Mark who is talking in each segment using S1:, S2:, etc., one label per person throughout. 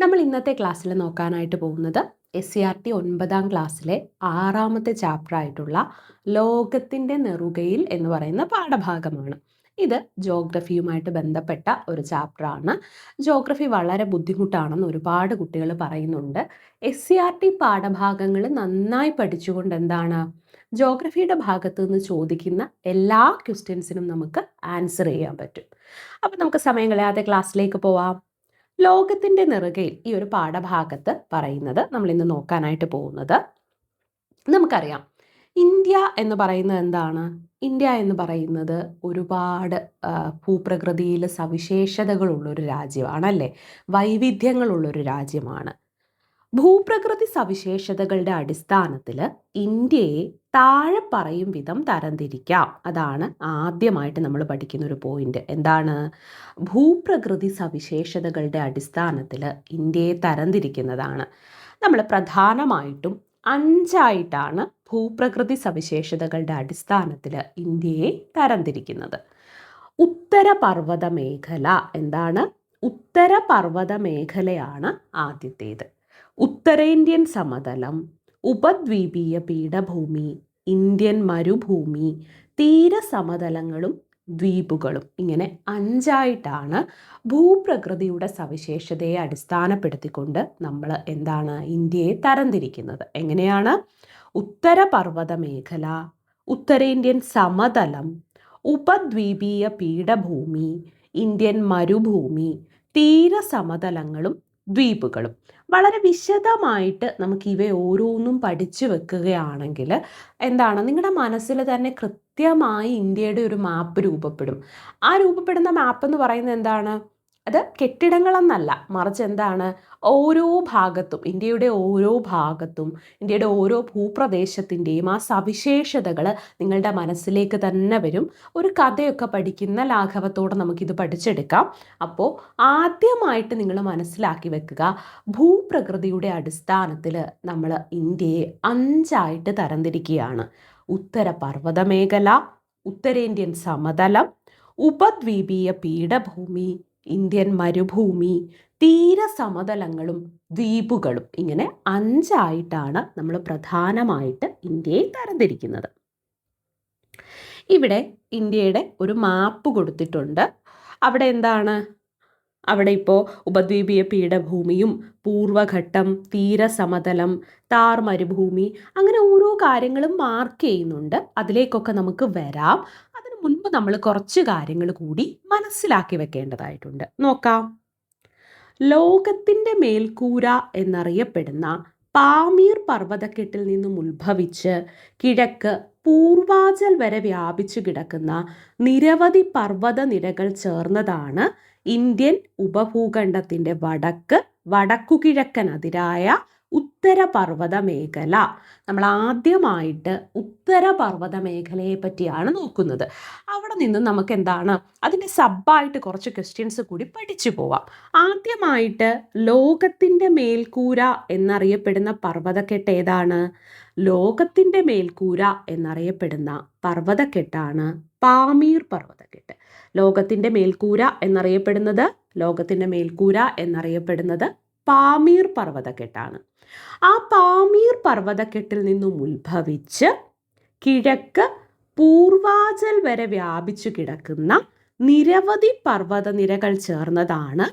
S1: നമ്മൾ ഇന്നത്തെ ക്ലാസ്സിൽ നോക്കാനായിട്ട് പോകുന്നത് എസ് സി ആർ ടി ഒൻപതാം ക്ലാസ്സിലെ ആറാമത്തെ ചാപ്റ്റർ ആയിട്ടുള്ള ലോകത്തിന്റെ നെറുകയിൽ എന്ന് പറയുന്ന പാഠഭാഗമാണ്. ഇത് ജോഗ്രഫിയുമായിട്ട് ബന്ധപ്പെട്ട ഒരു ചാപ്റ്ററാണ് ജോഗ്രഫി വളരെ ബുദ്ധിമുട്ടാണെന്ന് ഒരുപാട് കുട്ടികൾ പറയുന്നുണ്ട്. എസ് സി ആർ ടി പാഠഭാഗങ്ങൾ നന്നായി പഠിച്ചുകൊണ്ട് എന്താണ്? ജോഗ്രഫിയുടെ ഭാഗത്ത് നിന്ന് ചോദിക്കുന്ന എല്ലാ ക്വസ്റ്റ്യൻസിനും നമുക്ക് ആൻസർ ചെയ്യാൻ പറ്റും. അപ്പം നമുക്ക് സമയം കളയാതെ ക്ലാസ്സിലേക്ക് പോവാം. ലോകത്തിന്റെ നെറുകയിൽ ഈ ഒരു പാഠഭാഗത്ത് പറയുന്നത് നമ്മൾ ഇന്ന് നോക്കാനായിട്ട് പോകുന്നത്. നമുക്കറിയാം. ഇന്ത്യ എന്ന് പറയുന്നത് എന്താണ്? ഇന്ത്യ എന്ന് പറയുന്നത് ഒരുപാട് ഭൂപ്രകൃതിയിൽ സവിശേഷതകളുള്ളൊരു രാജ്യമാണല്ലേ? വൈവിധ്യങ്ങളുള്ളൊരു രാജ്യമാണ്. ഭൂപ്രകൃതി സവിശേഷതകളുടെ അടിസ്ഥാനത്തിൽ ഇന്ത്യയെ താഴെ പറയും വിധം തരംതിരിക്കാം. അതാണ് ആദ്യമായിട്ട് നമ്മൾ പഠിക്കുന്ന ഒരു പോയിന്റ് എന്താണ്? ഭൂപ്രകൃതി സവിശേഷതകളുടെ അടിസ്ഥാനത്തിൽ ഇന്ത്യയെ തരംതിരിക്കുന്നതാണ്. നമ്മൾ പ്രധാനമായിട്ടും അഞ്ചായിട്ടാണ് ഭൂപ്രകൃതി സവിശേഷതകളുടെ അടിസ്ഥാനത്തിൽ ഇന്ത്യയെ തരംതിരിക്കുന്നത്. ഉത്തരപർവത മേഖല എന്താണ്? ഉത്തരപർവത മേഖലയാണ് ആദ്യത്തേത്. ഉത്തരേന്ത്യൻ സമതലം ഉപദ്വീപീയ പീഠഭൂമി ഇന്ത്യൻ മരുഭൂമി തീരസമതലങ്ങളും ദ്വീപുകളും. ഇങ്ങനെ അഞ്ചായിട്ടാണ് ഭൂപ്രകൃതിയുടെ സവിശേഷതയെ അടിസ്ഥാനപ്പെടുത്തിക്കൊണ്ട് നമ്മൾ എന്താണ് ഇന്ത്യയെ തരംതിരിക്കുന്നത്. എങ്ങനെയാണ്? ഉത്തരപർവത മേഖല ഉത്തരേന്ത്യൻ സമതലം ഉപദ്വീപീയ പീഠഭൂമി ഇന്ത്യൻ മരുഭൂമി തീരസമതലങ്ങളും ദ്വീപുകളും. വളരെ വിശദമായിട്ട് നമുക്ക് ഇവ ഓരോന്നും പഠിച്ചു വെക്കുകയാണെങ്കിൽ എന്താണ്? നിങ്ങളുടെ മനസ്സിൽ തന്നെ കൃത്യമായി ഇന്ത്യയുടെ ഒരു മാപ്പ് രൂപപ്പെടും. ആ രൂപപ്പെടുന്ന മാപ്പ് എന്ന് പറയുന്നത് എന്താണ്? അത് കെട്ടിടങ്ങളെന്നല്ല. മറിച്ച് എന്താണ്? ഓരോ ഭാഗത്തും ഇന്ത്യയുടെ ഓരോ ഭാഗത്തും ഇന്ത്യയുടെ ഓരോ ഭൂപ്രദേശത്തിന്റെയും ആ സവിശേഷതകൾ നിങ്ങളുടെ മനസ്സിലേക്ക് തന്നെ വരും. ഒരു കഥയൊക്കെ പഠിക്കുന്ന ലാഘവത്തോടെ നമുക്കിത് പഠിച്ചെടുക്കാം. അപ്പോൾ ആദ്യമായിട്ട് നിങ്ങൾ മനസ്സിലാക്കി വെക്കുക ഭൂപ്രകൃതിയുടെ അടിസ്ഥാനത്തിൽ നമ്മൾ ഇന്ത്യയെ അഞ്ചായിട്ട് തരംതിരിക്കുകയാണ്. ഉത്തര പർവത മേഖല ഉത്തരേന്ത്യൻ സമതലം ഉപദ്വീപീയ പീഠഭൂമി ഇന്ത്യൻ മരുഭൂമി തീരസമതലങ്ങളും ദ്വീപുകളും ഇങ്ങനെ അഞ്ചായിട്ടാണ് നമ്മൾ പ്രധാനമായിട്ട് ഇന്ത്യയെ തരംതിരിക്കുന്നത്. ഇവിടെ ഇന്ത്യയുടെ ഒരു മാപ്പ് കൊടുത്തിട്ടുണ്ട്. അവിടെ എന്താണ്? അവിടെ ഇപ്പോൾ ഉപദ്വീപീയ പീഠഭൂമിയും പൂർവഘട്ടം തീരസമതലം താർ മരുഭൂമി അങ്ങനെ ഓരോ കാര്യങ്ങളും മാർക്ക് ചെയ്യുന്നുണ്ട്. അതിലേക്കൊക്കെ നമുക്ക് വരാം. മുൻപ് നമ്മൾ കുറച്ച് കാര്യങ്ങൾ കൂടി മനസ്സിലാക്കി വെക്കേണ്ടതായിട്ടുണ്ട്. നോക്കാം. ലോകത്തിന്റെ മേൽക്കൂര എന്നറിയപ്പെടുന്ന പാമീർ പർവതക്കെട്ടിൽ നിന്നും ഉത്ഭവിച്ച് കിഴക്ക് പൂർവാചൽ വരെ വ്യാപിച്ചു കിടക്കുന്ന നിരവധി പർവത നിരകൾ ചേർന്നതാണ് ഇന്ത്യൻ ഉപഭൂഖണ്ഡത്തിന്റെ വടക്ക് വടക്കുകിഴക്കൻ അതിരായ ഉത്തരപർവത മേഖല നമ്മൾ ആദ്യമായിട്ട് ഉത്തരപർവത മേഖലയെ പറ്റിയാണ് നോക്കുന്നത്. അവിടെ നിന്ന് നമുക്ക് എന്താണ് അതിന്റെ സബ്ബായിട്ട് കുറച്ച് ക്വസ്റ്റ്യൻസ് കൂടി പഠിച്ചു പോവാം. ആദ്യമായിട്ട് ലോകത്തിന്റെ മേൽക്കൂര എന്നറിയപ്പെടുന്ന പർവതക്കെട്ട് ഏതാണ്? ലോകത്തിന്റെ മേൽക്കൂര എന്നറിയപ്പെടുന്ന പർവതക്കെട്ടാണ് പാമീർ പർവതക്കെട്ട്. ലോകത്തിന്റെ മേൽക്കൂര എന്നറിയപ്പെടുന്നത്? ലോകത്തിന്റെ മേൽക്കൂര എന്നറിയപ്പെടുന്നത് പാമീർ പർവതക്കെട്ടാണ്. ആ പാമീർ പർവതക്കെട്ടിൽ നിന്നും ഉത്ഭവിച്ച് കിഴക്ക് പൂർവാചൽ വരെ വ്യാപിച്ചു കിടക്കുന്ന നിരവധി പർവതനിരകൾ ചേർന്നതാണ്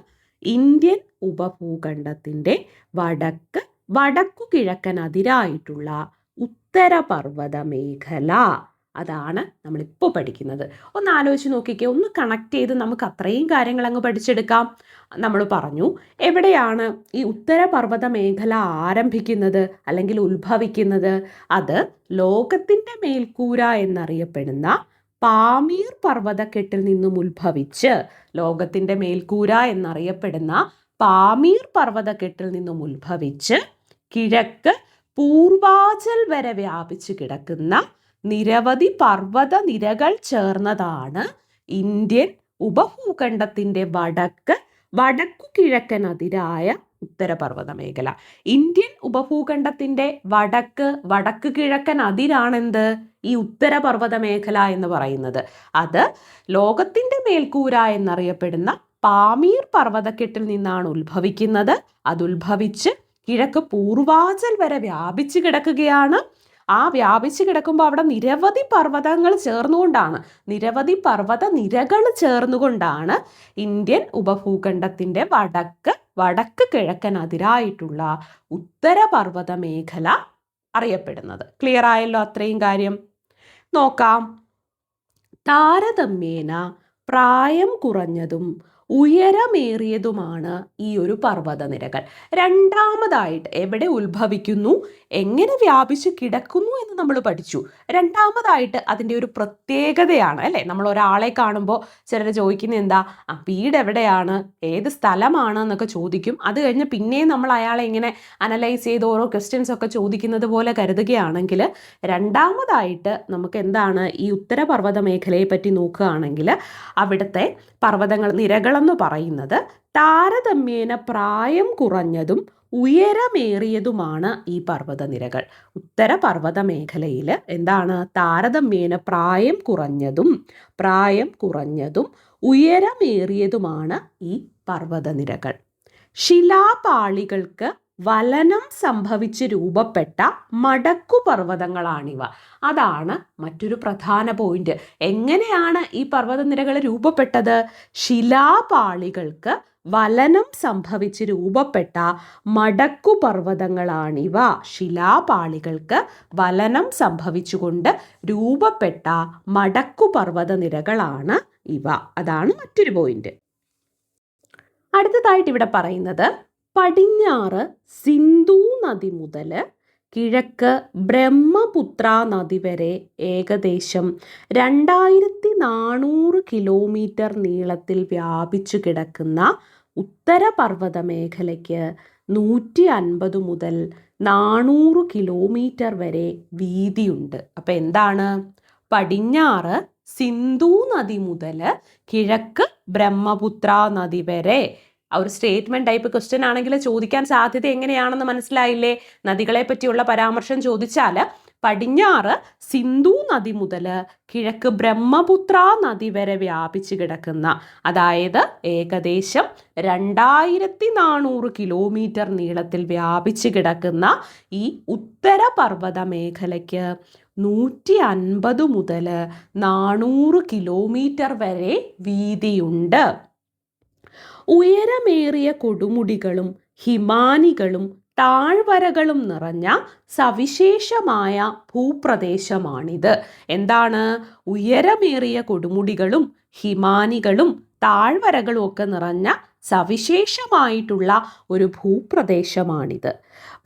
S1: ഇന്ത്യൻ ഉപഭൂഖണ്ഡത്തിന്റെ വടക്ക് വടക്കു കിഴക്കൻ അതിരായിട്ടുള്ള ഉത്തരപർവത മേഖല അതാണ് നമ്മളിപ്പോൾ പഠിക്കുന്നത്. ഒന്ന് ആലോചിച്ച് നോക്കിക്കേ ഒന്ന് കണക്ട് ചെയ്ത് നമുക്ക് അത്രയും കാര്യങ്ങൾ അങ്ങ് പഠിച്ചെടുക്കാം. നമ്മൾ പറഞ്ഞു എവിടെയാണ് ഈ ഉത്തരപർവത മേഖല ആരംഭിക്കുന്നത് അല്ലെങ്കിൽ ഉത്ഭവിക്കുന്നത്? അത് ലോകത്തിന്റെ മേൽക്കൂര എന്നറിയപ്പെടുന്ന പാമീർ പർവതക്കെട്ടിൽ നിന്നും ഉത്ഭവിച്ച് ലോകത്തിന്റെ മേൽക്കൂര എന്നറിയപ്പെടുന്ന പാമീർ പർവതക്കെട്ടിൽ നിന്നും ഉത്ഭവിച്ച് കിഴക്ക് പൂർവാചൽ വരെ വ്യാപിച്ചു കിടക്കുന്ന നിരവധി പർവത നിരകൾ ചേർന്നതാണ് ഇന്ത്യൻ ഉപഭൂഖണ്ഡത്തിന്റെ വടക്ക് വടക്കു കിഴക്കൻ അതിരായ ഉത്തരപർവത മേഖല ഇന്ത്യൻ ഉപഭൂഖണ്ഡത്തിന്റെ വടക്ക് വടക്ക് കിഴക്കൻ അതിരാണെന്ത്? ഈ ഉത്തരപർവത മേഖല എന്ന് പറയുന്നത്. അത് ലോകത്തിന്റെ മേൽക്കൂര എന്നറിയപ്പെടുന്ന പാമീർ പർവതക്കെട്ടിൽ നിന്നാണ് ഉത്ഭവിക്കുന്നത്. അത് ഉത്ഭവിച്ച് കിഴക്ക് പൂർവാചൽ വരെ വ്യാപിച്ചു കിടക്കുകയാണ്. ആ വ്യാപിച്ചു കിടക്കുമ്പോൾ അവിടെ നിരവധി പർവതങ്ങൾ ചേർന്നുകൊണ്ടാണ്. നിരവധി പർവത നിരകൾ ചേർന്നുകൊണ്ടാണ് ഇന്ത്യൻ ഉപഭൂഖണ്ഡത്തിന്റെ വടക്ക് വടക്ക് കിഴക്കൻ അതിരായിട്ടുള്ള ഉത്തരപർവത മേഖല അറിയപ്പെടുന്നത്. ക്ലിയർ ആയല്ലോ അത്രയും കാര്യം? നോക്കാം. താരതമ്യേന പ്രായം കുറഞ്ഞതും ഉയരമേറിയതുമാണ് ഈ ഒരു പർവതനിരകൾ. രണ്ടാമതായിട്ട് എവിടെ ഉത്ഭവിക്കുന്നു എങ്ങനെ വ്യാപിച്ചു കിടക്കുന്നു എന്ന് നമ്മൾ പഠിച്ചു. രണ്ടാമതായിട്ട് അതിന്റെ ഒരു പ്രത്യേകതയാണ് അല്ലേ? നമ്മൾ ഒരാളെ കാണുമ്പോൾ ചിലർ ചോദിക്കുന്ന എന്താ? ആ വീട് എവിടെയാണ്? ഏത് സ്ഥലമാണ്? എന്നൊക്കെ ചോദിക്കും. അത് കഴിഞ്ഞ് പിന്നെയും നമ്മൾ അയാളെ ഇങ്ങനെ അനലൈസ് ചെയ്ത് ഓരോ ക്വസ്റ്റ്യൻസ് ഒക്കെ ചോദിക്കുന്നത് പോലെ കരുതുകയാണെങ്കിൽ രണ്ടാമതായിട്ട് നമുക്ക് എന്താണ് ഈ ഉത്തരപർവത മേഖലയെ പറ്റി നോക്കുകയാണെങ്കിൽ അവിടുത്തെ പർവതങ്ങൾ നിരകളെന്ന് പറയുന്നത് താരതമ്യേന പ്രായം കുറഞ്ഞതും ഉയരമേറിയതുമാണ് ഈ പർവതനിരകൾ. ഉത്തരപർവത മേഖലയിൽ എന്താണ്? താരതമ്യേന പ്രായം കുറഞ്ഞതും പ്രായം കുറഞ്ഞതും ഉയരമേറിയതുമാണ് ഈ പർവതനിരകൾ. ശിലാപാളികൾക്ക് വലനം സംഭവിച്ച് രൂപപ്പെട്ട മടക്കുപർവതങ്ങളാണിവ. അതാണ് മറ്റൊരു പ്രധാന പോയിന്റ് എങ്ങനെയാണ് ഈ പർവതനിരകൾ രൂപപ്പെട്ടത്? ശിലാപാളികൾക്ക് വലനം സംഭവിച്ച് രൂപപ്പെട്ട മടക്കുപർവതങ്ങളാണിവ. ശിലാപാളികൾക്ക് വലനം സംഭവിച്ചുകൊണ്ട് രൂപപ്പെട്ട മടക്കുപർവത നിരകളാണ് ഇവ. അതാണ് മറ്റൊരു പോയിന്റ് അടുത്തതായിട്ട് ഇവിടെ പറയുന്നത് പടിഞ്ഞാറ് സിന്ധു നദി മുതൽ കിഴക്ക് ബ്രഹ്മപുത്ര നദി വരെ ഏകദേശം രണ്ടായിരത്തി നാനൂറ് കിലോമീറ്റർ നീളത്തിൽ വ്യാപിച്ചു കിടക്കുന്ന ഉത്തരപർവത മേഖലയ്ക്ക് നൂറ്റി അൻപത് മുതൽ നാനൂറ് കിലോമീറ്റർ വരെ വീതിയുണ്ട്. അപ്പം എന്താണ്? പടിഞ്ഞാറ് സിന്ധു നദി മുതൽ കിഴക്ക് ബ്രഹ്മപുത്ര നദി വരെ ആ ഒരു സ്റ്റേറ്റ്മെന്റ് ടൈപ്പ് ക്വസ്റ്റ്യൻ ആണെങ്കിൽ ചോദിക്കാൻ സാധ്യത എങ്ങനെയാണെന്ന് മനസ്സിലായില്ലേ? നദികളെ പറ്റിയുള്ള പരാമർശം ചോദിച്ചാൽ പടിഞ്ഞാറ് സിന്ധു നദി മുതൽ കിഴക്ക് ബ്രഹ്മപുത്ര നദി വരെ വ്യാപിച്ചു കിടക്കുന്ന അതായത് ഏകദേശം രണ്ടായിരത്തി നാനൂറ് കിലോമീറ്റർ നീളത്തിൽ വ്യാപിച്ചു കിടക്കുന്ന ഈ ഉത്തരപർവത മേഖലയ്ക്ക് നൂറ്റി അൻപത് മുതൽ നാനൂറ് കിലോമീറ്റർ വരെ വീതിയുണ്ട്. ഉയരമേറിയ കൊടുമുടികളും ഹിമാനികളും താഴ്വരകളും നിറഞ്ഞ സവിശേഷമായ ഭൂപ്രദേശമാണിത്. എന്താണ്? ഉയരമേറിയ കൊടുമുടികളും ഹിമാനികളും താഴ്വരകളും ഒക്കെ നിറഞ്ഞ സവിശേഷമായിട്ടുള്ള ഒരു ഭൂപ്രദേശമാണിത്.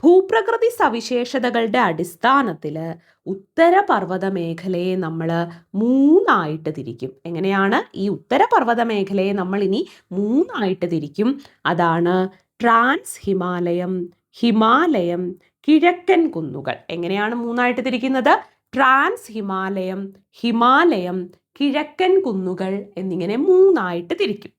S1: ഭൂപ്രകൃതി സവിശേഷതകളുടെ അടിസ്ഥാനത്തിൽ ഉത്തരപർവത മേഖലയെ നമ്മൾ മൂന്നായിട്ട് തിരിക്കും. എങ്ങനെയാണ്? ഈ ഉത്തരപർവത മേഖലയെ നമ്മൾ ഇനി മൂന്നായിട്ട് തിരിക്കും. അതാണ് ട്രാൻസ് ഹിമാലയം ഹിമാലയം കിഴക്കൻ കുന്നുകൾ. എങ്ങനെയാണ് മൂന്നായിട്ട് തിരിക്കുന്നത്? ട്രാൻസ് ഹിമാലയം ഹിമാലയം കിഴക്കൻ കുന്നുകൾ എന്നിങ്ങനെ മൂന്നായിട്ട് തിരിക്കും.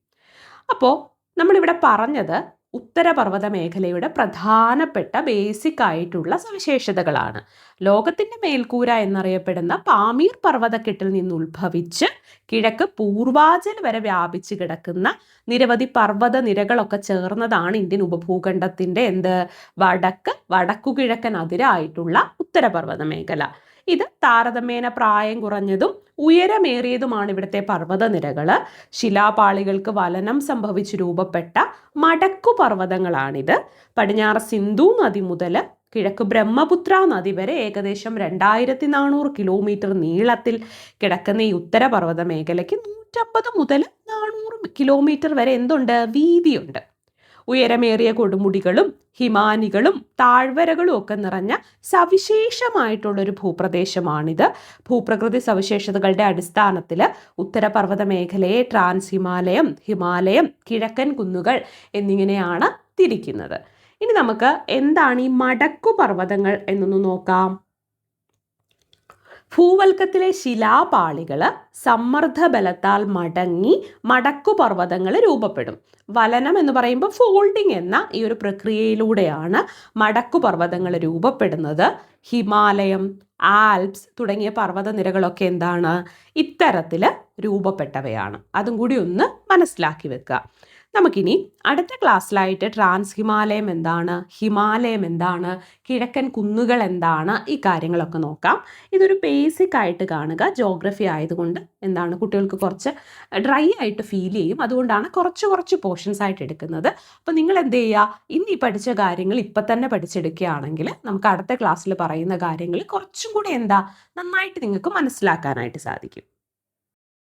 S1: അപ്പോൾ നമ്മളിവിടെ പറഞ്ഞത് ഉത്തരപർവത മേഖലയുടെ പ്രധാനപ്പെട്ട ബേസിക് ആയിട്ടുള്ള സവിശേഷതകളാണ്. ലോകത്തിന്റെ മേൽക്കൂര എന്നറിയപ്പെടുന്ന പാമീർ പർവതക്കെട്ടിൽ നിന്ന് ഉത്ഭവിച്ച് കിഴക്ക് പൂർവാചൽ വരെ വ്യാപിച്ച് കിടക്കുന്ന നിരവധി പർവത നിരകളൊക്കെ ചേർന്നതാണ് ഇന്ത്യൻ ഉപഭൂഖണ്ഡത്തിന്റെ എന്ത്? വടക്ക് വടക്കുകിഴക്കൻ അതിരായിട്ടുള്ള ഉത്തരപർവത മേഖല ഇത് താരതമ്യേന പ്രായം കുറഞ്ഞതും ഉയരമേറിയതുമാണ് ഇവിടുത്തെ പർവതനിരകൾ. ശിലാപാളികൾക്ക് വലനം സംഭവിച്ച് രൂപപ്പെട്ട മടക്കു പർവതങ്ങളാണിത് പടിഞ്ഞാറ് സിന്ധു നദി മുതൽ കിഴക്ക് ബ്രഹ്മപുത്ര നദി വരെ ഏകദേശം രണ്ടായിരത്തി നാനൂറ് കിലോമീറ്റർ നീളത്തിൽ കിടക്കുന്ന ഈ ഉത്തരപർവത മേഖലയ്ക്ക് നൂറ്റമ്പത് മുതൽ നാനൂറ് കിലോമീറ്റർ വരെ എന്തുണ്ട്? വീതിയുണ്ട്. ഉയരമേറിയ കൊടുമുടികളും ഹിമാനികളും താഴ്വരകളും ഒക്കെ നിറഞ്ഞ സവിശേഷമായിട്ടുള്ളൊരു ഭൂപ്രദേശമാണിത്. ഭൂപ്രകൃതി സവിശേഷതകളുടെ അടിസ്ഥാനത്തിൽ ഉത്തരപർവത മേഖലയെ ട്രാൻസ് ഹിമാലയം ഹിമാലയം കിഴക്കൻ കുന്നുകൾ എന്നിങ്ങനെയാണ് തിരിക്കുന്നത്. ഇനി നമുക്ക് എന്താണ് ഈ മടക്കു പർവതങ്ങൾ എന്നൊന്ന് നോക്കാം. ഭൂവൽക്കത്തിലെ ശിലാപാളികൾ സമ്മർദ്ദബലത്താൽ മടങ്ങി മടക്കുപർവതങ്ങൾ രൂപപ്പെടും. വലനം എന്ന് പറയുമ്പോൾ ഫോൾഡിംഗ് എന്ന ഈ ഒരു പ്രക്രിയയിലൂടെയാണ് മടക്കുപർവതങ്ങൾ രൂപപ്പെടുന്നത്. ഹിമാലയം ആൽപ്സ് തുടങ്ങിയ പർവത നിരകളൊക്കെ എന്താണ്? ഇത്തരത്തിൽ രൂപപ്പെട്ടവയാണ്. അതും കൂടി ഒന്ന് മനസ്സിലാക്കി വെക്കുക. നമുക്കിനി അടുത്ത ക്ലാസ്സിലായിട്ട് ട്രാൻസ് ഹിമാലയം എന്താണ് ഹിമാലയം എന്താണ് കിഴക്കൻ കുന്നുകൾ എന്താണ് ഈ കാര്യങ്ങളൊക്കെ നോക്കാം. ഇതൊരു ബേസിക് ആയിട്ട് കാണുക. ജോഗ്രഫി ആയതുകൊണ്ട് എന്താണ് കുട്ടികൾക്ക് കുറച്ച് ഡ്രൈ ആയിട്ട് ഫീൽ ചെയ്യും. അതുകൊണ്ടാണ് കുറച്ച് കുറച്ച് പോർഷൻസ് ആയിട്ട് എടുക്കുന്നത്. അപ്പോൾ നിങ്ങൾ എന്ത് ചെയ്യുക? ഇന്ന് ഈ പഠിച്ച കാര്യങ്ങൾ ഇപ്പം തന്നെ പഠിച്ചെടുക്കുകയാണെങ്കിൽ നമുക്ക് അടുത്ത ക്ലാസ്സിൽ പറയുന്ന കാര്യങ്ങൾ കുറച്ചും കൂടി എന്താ നന്നായിട്ട് നിങ്ങൾക്ക് മനസ്സിലാക്കാനായിട്ട് സാധിക്കും.